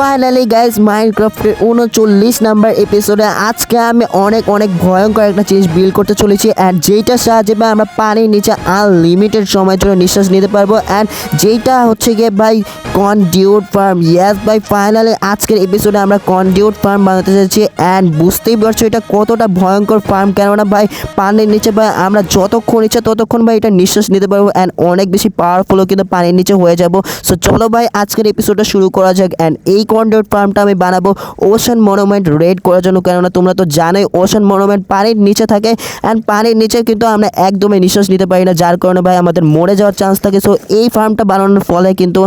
Finally guys মাইনক্রাফটের উনচল্লিশ number এপিসোডে আজকে আমি অনেক অনেক ভয়ঙ্কর একটা জিনিস বিল্ড করতে চলেছি অ্যান্ড যেইটার সাহায্যে ভাই আমরা পানির নিচে আনলিমিটেড সময়ের জন্য নিঃশ্বাস নিতে পারব অ্যান্ড যেইটা হচ্ছে গিয়ে ভাই কনডিউট ফার্ম ইয়াস ভাই ফাইনালি আজকের এপিসোডে আমরা কনডিউট ফার্ম বানাতে চাইছি অ্যান্ড বুঝতেই পারছ এটা কতটা ভয়ঙ্কর ফার্ম কেননা ভাই, পানির নিচে ভাই আমরা যতক্ষণ ইচ্ছা ততক্ষণ ভাই এটা নিঃশ্বাস নিতে পারব অ্যান্ড অনেক বেশি পাওয়ারফুলও কিন্তু পানির নিচে হয়ে যাব। সো চলো ভাই, আজকের এপিসোডটা শুরু করা যাক অ্যান্ড এই কন্ডোট ফার্মটা আমি বানাবো। ওশান মনুমেন্ট রেড করার জন্য, কেননা তোমরা তো জানোই ওশান মনুমেন্ট পানির নিচে থাকে। অ্যান্ড পানির নিচে কিন্তু আমরা একদমই নিঃশ্বাস নিতে পারি না, যার কারণে ভাই আমাদের মরে যাওয়ার চান্স থাকে। সো এই ফার্মটা বানানোর ফলে কিন্তু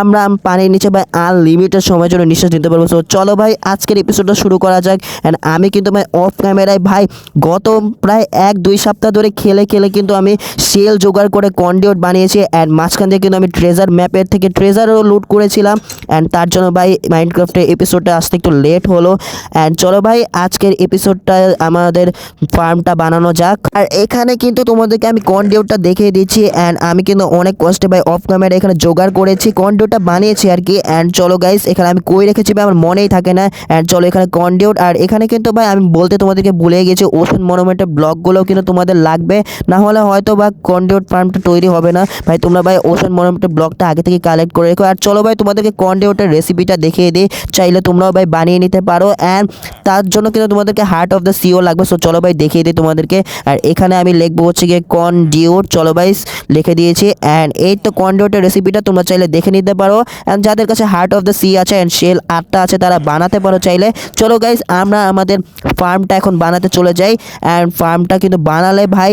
আমরা পানির নিচে ভাই আনলিমিটেড সময়ের জন্য নিঃশ্বাস নিতে পারব। সো চলো ভাই, আজকের এপিসোডটা শুরু করা যাক। অ্যান্ড আমি কিন্তু ভাই অফ ক্যামেরায় ভাই গত প্রায় এক, দুই সপ্তাহ ধরে খেলে খেলে কিন্তু আমি সেল জোগাড় করে কন্ডিওট বানিয়েছি। অ্যান্ড মাঝখান থেকে কিন্তু আমি ট্রেজার ম্যাপের থেকে ট্রেজারও লুট করেছিলাম। অ্যান্ড তার জন্য ভাই মাইন্ডক্রাফটের এপিসোডটা আসতে একটু লেট হলো। অ্যান্ড চলো ভাই, আজকের এপিসোডটা আমাদের ফার্মটা বানানো যাক। আর এখানে কিন্তু তোমাদেরকে আমি কন্ডিওটা দেখিয়ে দিচ্ছি। অ্যান্ড আমি কিন্তু অনেক কষ্টে ভাই অফ ক্যামেরা এখানে জোগাড় করেছি। কন্ডিউটটা বানিয়েছি আর কি। অ্যান্ড চলো গাইস এখানে আমি কই রেখেছি ভাই? আমার মনেই থাকে না। অ্যান্ড চলো এখানে কন্ডিওট আর এখানে কিন্তু ভাই, আমি বলতে তোমাদেরকে ভুলে গেছি ওষুধ মনোমেন্টের ব্লকগুলোও কিন্তু তোমাদের লাগবে। না হলে হয়তো বা কন্ডিওট ফার্মটা তৈরি হবে না। ভাই, তোমরা ভাই ওষুধ মনোমেন্টের ব্লকটা আগে থেকে কালেক্ট করে রেখো। আর চলো ভাই, তোমাদেরকে কন্ডিওটের রেসিপিটা দেখিয়ে দিই। চাইলে তোমরাও ভাই বানিয়ে নিতে পারো। অ্যান্ড তার জন্য কিন্তু তোমাদেরকে হার্ট অফ দ্য সিও লাগবে। সো চলো ভাই দেখিয়ে দিই তোমাদেরকে। আর এখানে আমি লিখব হচ্ছে গিয়ে কনডিওট চলো ভাই লিখে দিয়েছি। অ্যান্ড এই তো কনডিওটের রেসিপিটা তোমরা চাইলে দেখে নিতে পারো। অ্যান্ড যাদের কাছে হার্ট অফ দ্য সি আছে অ্যান্ড শেল আটটা আছে, তারা বানাতে পারো চাইলে। চলো গাইজ আমরা আমাদের ফার্মটা এখন বানাতে চলে যাই। অ্যান্ড ফার্মটা কিন্তু বানালে ভাই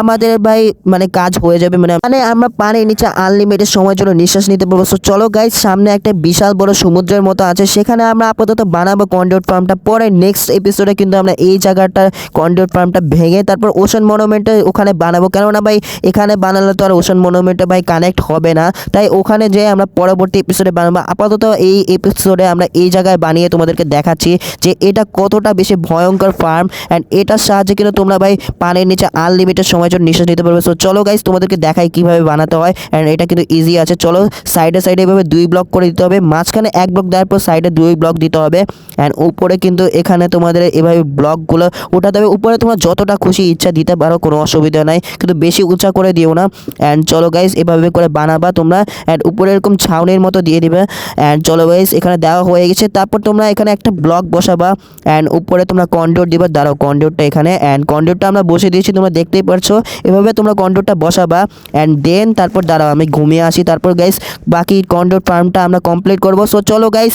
আমাদের ভাই মানে কাজ হয়ে যাবে। মানে মানে আমরা পানির নিচে আনলিমিটেড সময়ের জন্য নিঃশ্বাস নিতে পারব। সো চলো গাইজ সামনে একটা বিশাল বড় সমুদ্রের মতো আছে। সেখানে আমরা আপাতত বানাবো কন্ডিওট ফার্মটা পরে নেক্সট এপিসোডে কিন্তু আমরা এই জায়গাটা কন্ডিওট ফার্মটা ভেঙে তারপর ওশান মনুমেন্টে ওখানে বানাবো। কেননা ভাই, এখানে বানালে তো আর ওশান মনুমেন্টে ভাই কানেক্ট হবে না। তাই ওখানে যে আমরা পরবর্তী এপিসোডে বানাবো। আপাতত এই এপিসোডে আমরা এই জায়গায় বানিয়ে তোমাদেরকে দেখাচ্ছি যে এটা কতটা বেশি ভয়ঙ্কর ফার্ম অ্যান্ড এটার সাহায্যে কিন্তু তোমরা ভাই পানির নিচে আনলিমিটেড সময়ের জন্য নিঃশ্বাস নিতে পারবে। সো চলো গাইজ তোমাদেরকে দেখাই কীভাবে বানাতে হয় অ্যান্ড এটা কিন্তু ইজি আছে। চলো সাইডে সাইডে এভাবে দুই ব্লক করে দিতে হবে। মাঝখানে এক ব্লক দেওয়ার পর সাইডে দুই ব্লক দিতে হবে। অ্যান্ড উপরে কিন্তু এখানে তোমাদের এভাবে ব্লকগুলো উঠাতে হবে। উপরে তোমরা যতটা খুশি ইচ্ছা দিতে পারো, কোনো অসুবিধা নাই। কিন্তু বেশি উঁচা করে দিও না। অ্যান্ড চলো গাইজ এভাবে করে বানাবা তোমরা। অ্যান্ড উপরে এরকম ছাউনির মতো দিয়ে দিবে। অ্যান্ড চলো গাইজ এখানে দেওয়া হয়ে গেছে। তারপর তোমরা এখানে একটা ব্লক বসাবা। অ্যান্ড উপরে তোমরা কন্ডোর দিবা। দাঁড়াও কন্ডোরটা এখানে। অ্যান্ড কন্ডোরটা আমরা বসে দিয়েছি, তোমরা দেখতেই পারছ। এভাবে তোমরা কন্ডোরটা বসাবা। অ্যান্ড দেন তারপর দাঁড়াও, আমি ঘুমিয়ে আসি। তারপর গাইজ বাকি কন্ডোর ফার্মটা আমরা কমপ্লিট করব। সো চলো গাইজ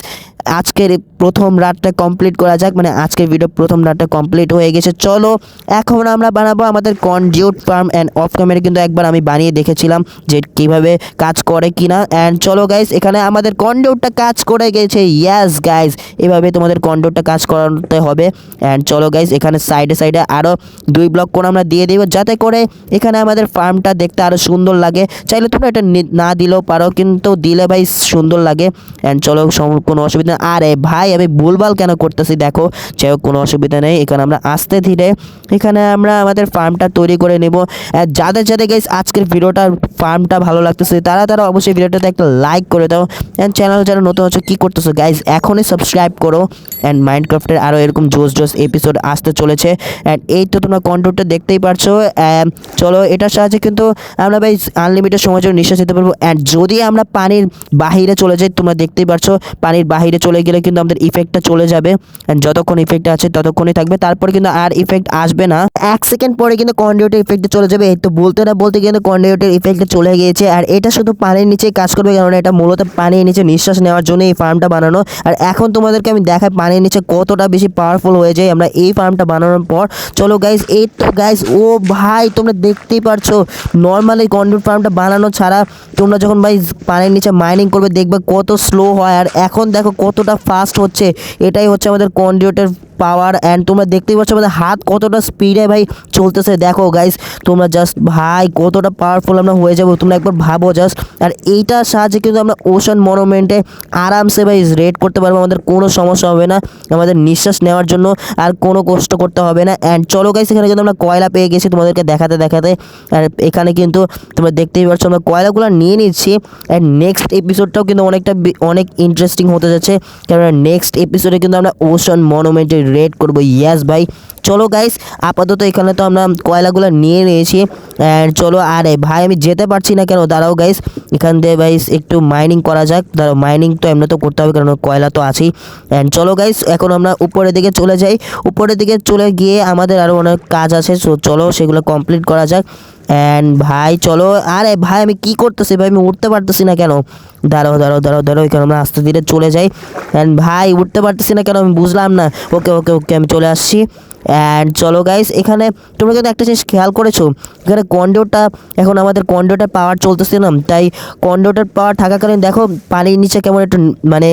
আজকের প্রথম রাতটা কমপ্লিট করা যাক মানে আজকের ভিডিও প্রথম রাতটা কমপ্লিট হয়ে গেছে। চলো, এখন আমরা বানাবো আমাদের conduit farm and off camera কিন্তু একবার আমি বানিয়ে দেখেছিলাম যে কীভাবে কাজ করে কিনা। অ্যান্ড চলো গাইজ এখানে আমাদের কন্ডিউটটা কাজ করে গেছে। ইয়াস গাইজ এভাবে তোমাদের কন্ডিউটটা কাজ করাতে হবে। অ্যান্ড চলো গাইজ এখানে সাইডে সাইডে আরও দুই ব্লক করে আমরা দিয়ে দেবো, যাতে করে এখানে আমাদের ফার্মটা দেখতে আরও সুন্দর লাগে। চাইলে তোমরা এটা না দিলেও পারো, কিন্তু দিলে ভাই সুন্দর লাগে। অ্যান্ড চলো কোনো অসুবিধা নেই। আরে ভাই, আমি ভুলভাল কেন করতেছি? দেখো, যাই হোক, কোনো অসুবিধা নেই। এখানে আমরা আস্তে ধীরে, এখানে আমরা আমাদের ফার্মটা তৈরি করে নেব। যাদের যাদের গাইস আজকের ভিডিওটার ফার্মটা ভালো লাগতেছে, তারা তারা অবশ্যই ভিডিওটাতে একটা লাইক করে দাও। অ্যান্ড চ্যানেল যারা নতুন হচ্ছে কী করতেছো গাইজ এখনই সাবস্ক্রাইব করো। অ্যান্ড মাইন্ডক্রাফটের আরও এরকম জোস জোস এপিসোড আসতে চলেছে। অ্যান্ড এই তো তোমরা কন্ট্রোলটা দেখতেই পারছ। চলো, এটার সাহায্যে কিন্তু আমরা ভাই আনলিমিটেড সময় জন্য নিঃশ্বাস নিতে পারব। অ্যান্ড যদি আমরা পানির বাহিরে চলে যাই, তোমরা দেখতেই পারছ, পানির বাহিরে চলে গেলে কিন্তু আমাদের ইফেক্টটা চলে যাবে। যতক্ষণ ইফেক্ট আছে, ততক্ষণই থাকবে। তারপরে কিন্তু আর ইফেক্ট আসবে না। এক সেকেন্ড পরে কিন্তু কন্ডিউটের ইফেক্টে চলে যাবে। তো বলতে না বলতে কিন্তু কন্ডিউটের ইফেক্টে চলে গিয়েছে। আর এটা শুধু পানির নিচেই কাজ করবে কারণ এটা মূলত পানির নিচে নিঃশ্বাস নেওয়ার জন্য এই ফার্মটা বানানো। আর এখন তোমাদেরকে আমি দেখাই পানির নিচে কতটা বেশি পাওয়ারফুল হয়ে যায় আমরা এই ফার্মটা বানানোর পর। চলো গাইজ এই তো গাইজ ও ভাই, তোমরা দেখতেই পারছ নর্মালি কন্ডিউট ফার্মটা বানানো ছাড়া তোমরা যখন ভাই পানির নিচে মাইনিং করবে, দেখবে কত স্লো হয়। আর এখন দেখো কতটা ফাস্ট হচ্ছে এটাই হচ্ছে আমাদের কন্ডিউটের পাওয়ার অ্যান্ড তোমরা দেখতেই পাচ্ছ আমাদের হাত কতটা স্পিডে ভাই চলতেছে। দেখো গাইস তোমরা জাস্ট ভাই কতটা পাওয়ারফুল আমরা হয়ে যাব, তোমরা একবার ভাবো জাস্ট আর এইটার সাহায্যে কিন্তু আমরা ওশান মনুমেন্টে আরামসে ভাই রেড করতে পারব, আমাদের কোনো সমস্যা হবে না, আমাদের নিঃশ্বাস নেওয়ার জন্য আর কোনো কষ্ট করতে হবে না। অ্যান্ড চলো গাইস এখানে কিন্তু আমরা কয়লা পেয়ে গেছি তোমাদেরকে দেখাতে দেখাতে। আর এখানে কিন্তু তোমরা দেখতেই পাচ্ছ আমরা কয়লাগুলো নিয়ে নিচ্ছি। অ্যান্ড নেক্সট এপিসোডটাও কিন্তু অনেকটা অনেক ইন্টারেস্টিং হতে যাচ্ছে। কারণ নেক্সট এপিসোডে কিন্তু আমরা ওশান মনুমেন্টে রেড করব। ইয়াস ভাই। চলো গাইস আপাতত এখানে তো আমরা কয়লাগুলো নিয়ে নিয়েছি। অ্যান্ড চলো, আরে ভাই, আমি যেতে পারছি না কেন? দাঁড়াও গাইস এখান দিয়ে গাইস একটু মাইনিং করা যাক। দাঁড়াও মাইনিং তো এমনি তো করতে হবে কারণ কয়লা তো আছেই। অ্যান্ড চলো গাইস এখন আমরা উপরের দিকে চলে যাই। উপরের দিকে চলে গিয়ে আমাদের আরও অনেক কাজ আছে। চলো, সেগুলো কমপ্লিট করা যাক। অ্যান্ড ভাই, চলো, আরে ভাই, আমি কি করতেছি ভাই? আমি উঠতে পারতেছি না কেন? দাঁড়াও দাঁড়াও দাঁড়াও দাঁড়াও, এখানে আমরা আস্তে ধীরে চলে যাই। অ্যান্ড ভাই, উঠতে পারতেছি না কেন? আমি বুঝলাম না। ওকে ওকে ওকে আমি চলে আসছি। অ্যান্ড চলো গাইস এখানে তোমরা কিন্তু একটা জিনিস খেয়াল করেছ। এখানে কন্ডোটা, এখন আমাদের কন্ডোটার পাওয়ার চলতেছে না। তাই কন্ডোটার পাওয়ার থাকাকালীন দেখো, পানির নিচে কেমন একটু মানে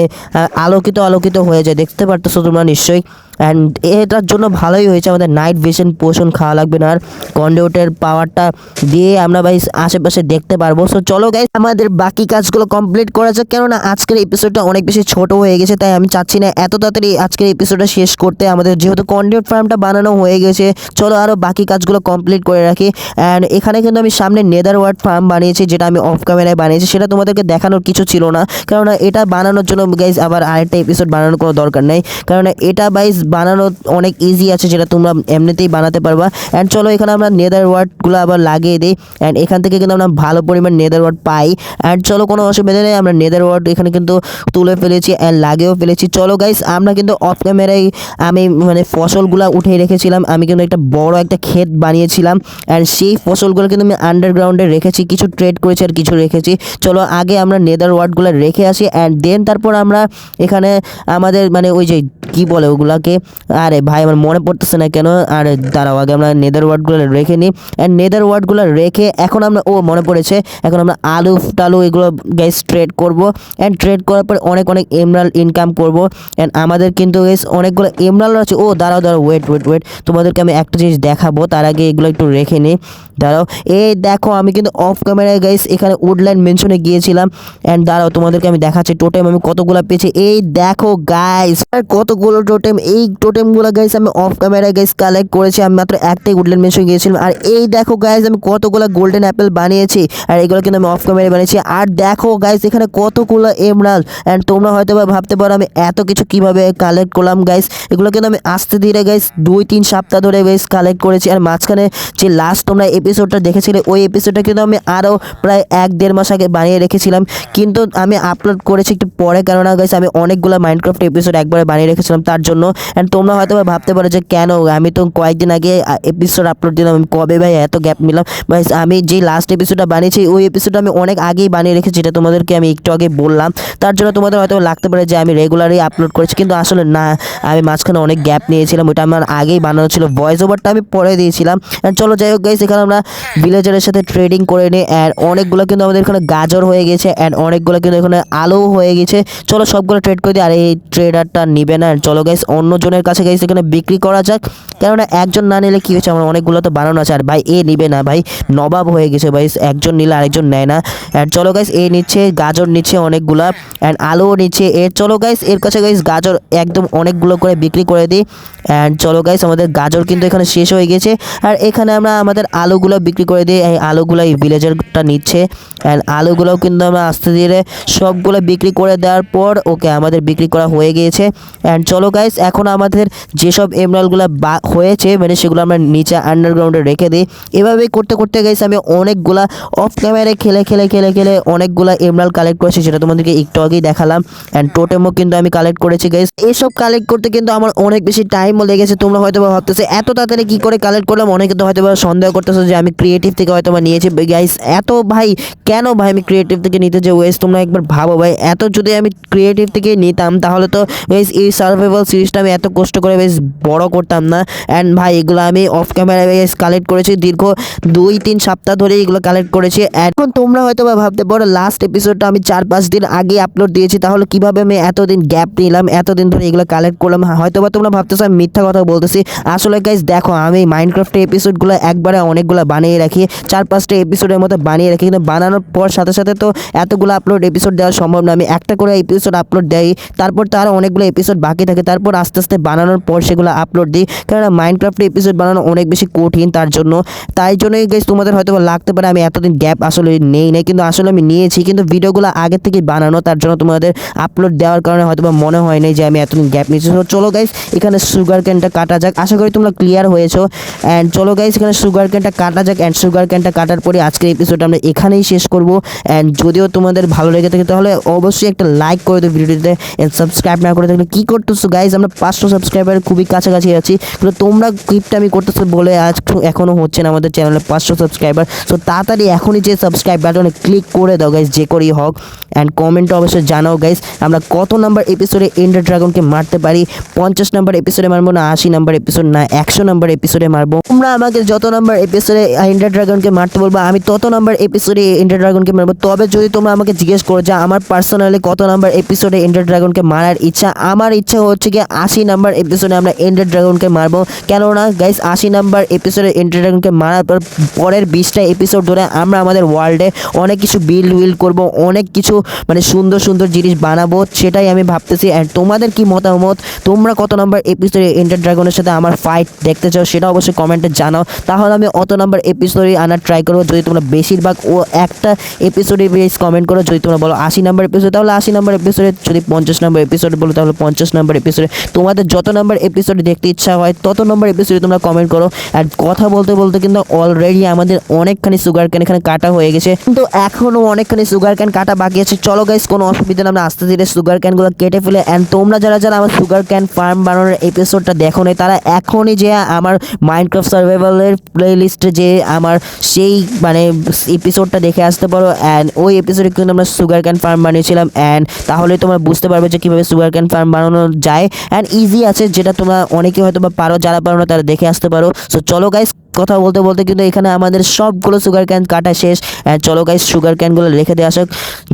আলোকিত আলোকিত হয়ে যায়। দেখতে পারতেছো তোমরা নিশ্চয়ই? অ্যান্ড এটার জন্য ভালোই হয়েছে আমাদের নাইট ভিশন পোষণ খাওয়া লাগবে না আর কন্ডোটের পাওয়ারটা দিয়ে আমরা ভাই আশেপাশে দেখতে পারব। সো চলো গাইস আমাদের বাকি কাজগুলো কমপ্লিট করা যাক। কেননা আজকের এপিসোডটা অনেক বেশি ছোট হয়ে গেছে, তাই আমি চাচ্ছি না এত তাড়াতাড়ি আজকের এপিসোডটা শেষ করতে। আমাদের যেহেতু কন্ডোট ফার্মটা বানানো হয়ে গেছে, চলো আরও বাকি কাজগুলো কমপ্লিট করে রাখি। অ্যান্ড এখানে কিন্তু আমি সামনে নেদার ওয়ার্ড ফার্ম বানিয়েছি, যেটা আমি অফ ক্যামেরায় বানিয়েছি। সেটা তোমাদেরকে দেখানোর কিছু ছিল না। কেননা এটা বানানোর জন্য গাইজ আবার আরেকটা এপিসোড বানানোর কোনো দরকার নেই। কারণ এটা বাইজ বানানো অনেক ইজি আছে, যেটা তোমরা এমনিতেই বানাতে পারবা। অ্যান্ড চলো এখানে আমরা নেদার ওয়ার্ডগুলো আবার লাগিয়ে দিই। অ্যান্ড এখান থেকে কিন্তু আমরা ভালো পরিমাণ নেদার ওয়ার্ড পাই। অ্যান্ড চলো কোনো অসুবিধা নেই, আমরা নেদার ওয়ার্ড এখানে কিন্তু তুলে ফেলেছি অ্যান্ড লাগিয়েও ফেলেছি। চলো গাইস আমরা কিন্তু অফ ক্যামেরায় আমি মানে ফসলগুলো উঠে রেখেছিলাম। আমি কিন্তু একটা বড় একটা ক্ষেত বানিয়েছিলাম। অ্যান্ড সেই ফসলগুলো কিন্তু আমি আন্ডারগ্রাউন্ডে রেখেছি, কিছু ট্রেড করেছি আর কিছু রেখেছি। চলো আগে আমরা নেদার ওয়ার্ডগুলো রেখে আসি। অ্যান্ড দেন তারপর আমরা এখানে আমাদের মানে ওই যে কি বলে ওগুলাকে? আরে ভাই, আমার মনে পড়তেছে না কেন? আর দাঁড়াও, আগে আমরা নেদার ওয়ার্ডগুলো রেখে নিই অ্যান্ড নেদার ওয়ার্ডগুলো রেখে এখন আমরা, ও মনে পড়েছে, এখন আমরা আলু, টালু এগুলো গাইস ট্রেড করব। অ্যান্ড ট্রেড করার পর অনেক অনেক এমরাল ইনকাম করব। অ্যান্ড আমাদের কিন্তু গাইস অনেকগুলো এমরাল আছে। ও, দাঁড়াও দাঁড়াও ওয়েট ওয়েট ওয়েট তোমাদেরকে আমি একটা জিনিস দেখাবো, তার আগে এগুলো একটু রেখে নিই দাঁড়াও, এই দেখো, আমি কিন্তু অফ ক্যামেরায় গাইস এখানে উডল্যান্ড মেনশনে গিয়েছিলাম। অ্যান্ড দাঁড়াও, তোমাদেরকে আমি দেখাচ্ছি টোটেম আমি কতগুলো পেয়েছি। এই দেখো গাইস কতগুলো টোটেম এই টোটেমগুলো গাইস আমি অফ ক্যামেরায় গাইস কালেক্ট করেছি। আমি মাত্র একটাই উডল্যান্ড মেনশনে গিয়েছিলাম। আর এই দেখো গাইস আমি কতগুলো গোল্ডেন অ্যাপেল বানিয়েছি। আর এগুলো কিন্তু আমি অফ ক্যামেরায় বানিয়েছি। আর দেখো গাইস এখানে কতগুলো এমরাল অ্যান্ড তোমরা হয়তো ভাবতে পারো, আমি এত কিছু কীভাবে কালেক্ট করলাম গাইস এগুলো কিন্তু আমি আস্তে ধীরে গাইস দুই, তিন সপ্তাহ ধরে গাইস কালেক্ট করেছি। আর মাঝখানে যে লাস্ট তোমরা এপিসোডটা দেখেছিলে, ওই এপিসোডটা কিন্তু আমি আরও প্রায় এক, দেড় মাস আগে বানিয়ে রেখেছিলাম। কিন্তু আমি আপলোড করেছি একটু পরে কারণ গাইস আমি অনেকগুলো মাইনক্রাফট এপিসোড একবারে বানিয়ে রেখেছিলাম। তার জন্য অ্যান্ড তোমরা হয়তো ভাবতে পারো যে কেন আমি তো কয়েকদিন আগে এপিসোড আপলোড দিলাম, আমি কবে ভাই এত গ্যাপ নিলাম? ভাই আমি যে লাস্ট এপিসোডটা বানিয়েছি, ওই এপিসোডটা আমি অনেক আগেই বানিয়ে রেখেছি, যেটা তোমাদেরকে আমি একটু আগে বললাম। তার জন্য তোমাদের হয়তো লাগতে পারে যে আমি রেগুলারই আপলোড করেছি, কিন্তু আসলে না, আমি মাঝখানে অনেক গ্যাপ নিয়েছিলাম, ওইটা আমার আগেই বানানো ছিল ভয়েস ওভারটা আমি পরে দিয়েছিলাম। চলো যাই হোক গাইস এখানে আমরা ভিলেজারের সাথে ট্রেডিং করে নিই অ্যান্ড অনেকগুলো কিন্তু আমাদের এখানে গাজর হয়ে গেছে অ্যান্ড অনেকগুলো কিন্তু এখানে আলু হয়ে গেছে। চলো সবগুলো ট্রেড করে দিই, আর এই ট্রেডারটা নিবে না। চলো গাইস অন্য জনের কাছে গাইস এখানে বিক্রি করা যাক। কেননা একজন না নিলে কি হয়েছে? আমার অনেকগুলো তো বানানো আছে। আর ভাই, এ নিবে না ভাই। নবাব হয়ে গেছে ভাই। একজন নিলে আরেকজন নেয় না। অ্যান্ড চলো গাইস এ নিচ্ছে, গাজর নিচ্ছে অনেকগুলা। অ্যান্ড আলুও নিচ্ছে। এর চলো গাইস এর কাছে গাইস গাজর একদম অনেকগুলো করে বিক্রি করে দিই। অ্যান্ড চলো গাইস আমাদের গাজর কিন্তু এখানে শেষ হয়ে গেছে। আর এখানে আমরা আমাদের আলুগুলো বিক্রি করে দিই। এই আলুগুলো এই ভিলেজারটা নিচ্ছে। অ্যান্ড আলুগুলোও কিন্তু আমরা আস্তে ধীরে সবগুলো বিক্রি করে দেওয়ার পর, ওকে আমাদের বিক্রি করা হয়ে গিয়েছে। অ্যান্ড চলো গাইস এখন আমাদের যেসব এমরালগুলো বা, হয়েছে মানে সেগুলো আমরা নিচে আন্ডারগ্রাউন্ডে রেখে দিই। এভাবেই করতে করতে গাইস আমি অনেকগুলা অফ ক্যামেরায় খেলে খেলে খেলে খেলে অনেকগুলা এমরাল কালেক্ট করেছি, সেটা তোমাদেরকে একটু আগেই দেখালাম। অ্যান্ড টোটেমও কিন্তু আমি কালেক্ট করেছি গাইস এইসব কালেক্ট করতে কিন্তু আমার অনেক বেশি টাইমও লেগেছে। তোমরা হয়তো ভাবতেছে, এত তাড়াতাড়ি কী করে কালেক্ট করলাম? অনেকে তো হয়তো সন্দেহ করতেছে যে আমি ক্রিয়েটিভ থেকে হয়তো বা নিয়েছি গাইস এত ভাই, কেন ভাই আমি ক্রিয়েটিভ থেকে নিতে যে ওয়েস তোমরা একবার ভাবো ভাই। এত যদি আমি ক্রিয়েটিভ থেকে নিতাম, তাহলে তো গাইস এই সার্ভাইভাল সিরিজটা আমি এত কষ্ট করে বেশ বড় করতাম না। অ্যান্ড ভাই, এগুলো আমি অফ ক্যামেরা বেশ কালেক্ট করেছি। দীর্ঘ দুই, তিন সপ্তাহ ধরে এগুলো কালেক্ট করেছি। এখন তোমরা হয়তো বা ভাবতে পারো লাস্ট এপিসোডটা আমি চার, পাঁচ দিন আগে আপলোড দিয়েছি। তাহলে কীভাবে আমি এতদিন গ্যাপ নিলাম, এতদিন ধরে এগুলো কালেক্ট করলাম? হয়তো বা তোমরা ভাবতেছো, আমি মিথ্যা কথা বলতেছি। আসলে গাইজ দেখো, আমি মাইনক্রাফ্টের এপিসোডগুলো একবারে অনেকগুলো বানিয়ে রাখি। চার পাঁচটা এপিসোডের মতো বানিয়ে রাখি। কিন্তু বানানোর পর সাথে সাথে তো এতগুলো আপলোড এপিসোড দেওয়া সম্ভব না। আমি একটা করে এপিসোড আপলোড দেই, তারপর তার অনেকগুলো এপিসোড বাকি থাকে। তারপর আস্তে আস্তে বানানোর পর সেগুলো আপলোড দিই। কারণ মাইনক্রাফ্টের এপিসোড বানানো অনেক বেশি কঠিন তার জন্য। তাই জন্যই গাইজ তোমাদের হয়তো লাগতে পারে আমি এতদিন গ্যাপ আসলে নেই নাই, কিন্তু আসলে আমি নিয়েছি। কিন্তু ভিডিওগুলো আগে থেকে বানানো, তার জন্য তোমাদের আপলোড দেওয়ার কারণে হয়তো বা মনে হয় নাই যে আমি এতদিন গ্যাপ নিয়েছি। চলো গাইস এখানে সুগার ক্যানটা কাটা যাক। আশা করি তোমরা ক্লিয়ার হয়েছো। অ্যান্ড চলো গাইস এখানে সুগার ক্যানটা কাটা যাক। অ্যান্ড সুগার ক্যানটা কাটার পরে আজকের এপিসোড আমরা এখানেই শেষ করব। অ্যান্ড যদিও তোমাদের ভালো লেগে থাকে, তাহলে অবশ্যই একটা লাইক করে দেবো ভিডিওটিতে। অ্যান্ড সাবস্ক্রাইব না করে থাকলে কী করতেছো গাইজ আমরা পাঁচশো সাবস্ক্রাইবার খুবই কাছাকাছি আছি। কিন্তু তোমরা ক্লিপটা আমি করতেছো বলে আজ এখনও হচ্ছে না আমাদের চ্যানেলে পাঁচশো সাবস্ক্রাইবার তো তাড়াতাড়ি এখনই যে সাবস্ক্রাইব বাটনে ক্লিক করে দাও গাইজ যে করেই হোক। অ্যান্ড কমেন্টে অবশ্যই জানাও গাইজ আমরা কত নাম্বার এপিসোডে এন্ডার ড্রাগনকে মারতে পারি? পঞ্চাশ নাম্বার এপিসোডে মারবো না, আশি নাম্বার এপিসোড না, একশো নাম্বার এপিসোডে মারবো? তোমরা আমাকে যত নাম্বার এপিসোডে এন্ডার ড্রাগনকে মারতে বলব, আমি তত নাম্বার এপিসোডে এন্ডার ড্রাগনকে মারবো। তবে যদি তোমরা আমাকে জিজ্ঞেস করো যে আমার পার্সোনালি কত নাম্বার এপিসোডে এন্ডার ড্রাগনকে মারার ইচ্ছা, আমার ইচ্ছা হচ্ছে কি আশি নাম্বার এপিসোডে আমরা এন্ডার ড্রাগনকে মারবো। কেননা গাইস আশি নাম্বার এপিসোডে এন্ডার ড্রাগনকে মারার পর পরের বিশটা এপিসোড ধরে আমরা আমাদের ওয়ার্ল্ডে অনেক কিছু বিল উইল করব, অনেক কিছু মানে সুন্দর সুন্দর জিনিস বানাবো, সেটাই আমি ভাবতেছি। অ্যান্ড তোমাদের কি মতামত? তোমরা কত নাম্বার এপিসোডে এন্ডার ড্রাগনের সাথে আমার ফাইট দেখতে চাও সেটা অবশ্যই কমেন্টে জানাও। তাহলে আমি অত নাম্বার এপিসোডে আনার ট্রাই করব। যদি তোমরা বেশিরভাগ ও একটা এপিসোডে বেশ কমেন্ট করো, যদি তোমরা বলো আশি নাম্বার এপিসোড তাহলে আশি নাম্বার এপিসোডে যদি পঞ্চাশ নাম্বার এপিসোড বলো, তাহলে পঞ্চাশ নাম্বার এপিসোডে তোমাদের যত নাম্বার এপিসোডে দেখতে ইচ্ছা হয়, তত নম্বর এপিসোডে তোমরা কমেন্ট করো। আর কথা বলতে বলতে কিন্তু অলরেডি আমাদের অনেকখানি সুগার ক্যান এখানে কাটা হয়ে গেছে। কিন্তু এখনও অনেকখানি সুগার ক্যান কাটা বাকি আছে। চলো গাইস কোনো অসুবিধা না আমরা আস্তে ধীরে সুগার ক্যানগুলো কেটে ফেলে। অ্যান্ড তোমরা যারা যারা আমার সুগার ক্যান ফার্ম বানানোর এপিসোডটা দেখো নাই, তারা এখনই যে আমার মাইন্ড মাইনক্রাফট সার্ভাইভালের প্লে লিস্টে যে আমার সেই মানে এপিসোডটা দেখে আসতে পারো। অ্যান্ড ওই এপিসোডে কিন্তু আমরা সুগার ক্যান ফার্ম বানিয়েছিলাম। অ্যান্ড তাহলে তোমরা বুঝতে পারবে যে কীভাবে সুগার ক্যান ফার্ম বানানো যায়। অ্যান্ড ইজি আছে, যেটা তোমরা অনেকে হয়তো বা পারো, যারা পারো না তারা দেখে আসতে পারো। সো চলো গাইস কথা বলতে বলতে কিন্তু এখানে আমাদের সবগুলো সুগার ক্যান কাটা শেষ। অ্যান্ড চলো গাইস সুগার ক্যানগুলো রেখে দেওয়া যাক।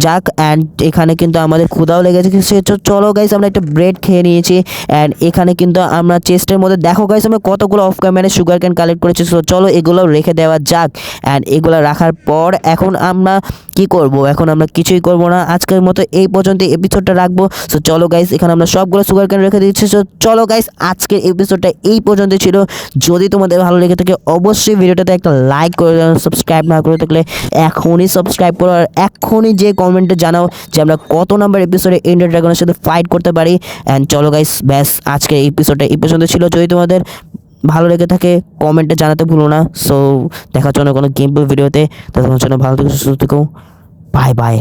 যাক অ্যান্ড এখানে কিন্তু আমাদের ক্ষুদাও লেগেছে। চলো গাইস আমরা একটা ব্রেড খেয়ে নিয়েছি। অ্যান্ড এখানে কিন্তু আমরা চেস্টের মধ্যে, দেখো গাইস আমরা কতগুলো অফ ক্যামেরায় সুগার ক্যান কালেক্ট করেছি। সো চলো এগুলো রেখে দেওয়া যাক। অ্যান্ড এগুলো রাখার পর, এখন আমরা কি করব? এখন আমরা কিছুই করব না। আজকের মতো এই পর্যন্ত এপিসোডটা রাখব। সো চলো গাইস এখানে আমরা সবগুলো সুগার ক্যান রেখে দিচ্ছি। সো চলো গাইস আজকের এপিসোডটা এই পর্যন্ত ছিল। যদি তোমাদের ভালো লেগে থাকে, অবশ্যই ভিডিওটাতে একটা লাইক করে সাবস্ক্রাইব না করে থাকলে এখনই সাবস্ক্রাইব করো। আর এখনই যে কমেন্টে জানাও যে আমরা কত নাম্বার এপিসোডে ইন্ডিয়ান ড্রাগনের সাথে ফাইট করতে পারি। অ্যান্ড চলো গাইস ব্যাস, আজকের এপিসোডটা এই পর্যন্ত ছিল। যদি তোমাদের ভালো লেগে থাকে কমেন্টে জানাতে ভুলো না। সো দেখার জন্য কোনো গেম ভিডিওতে তো। তোমার জন্য ভালো থেকে, সুস্থ থেকো। Bye bye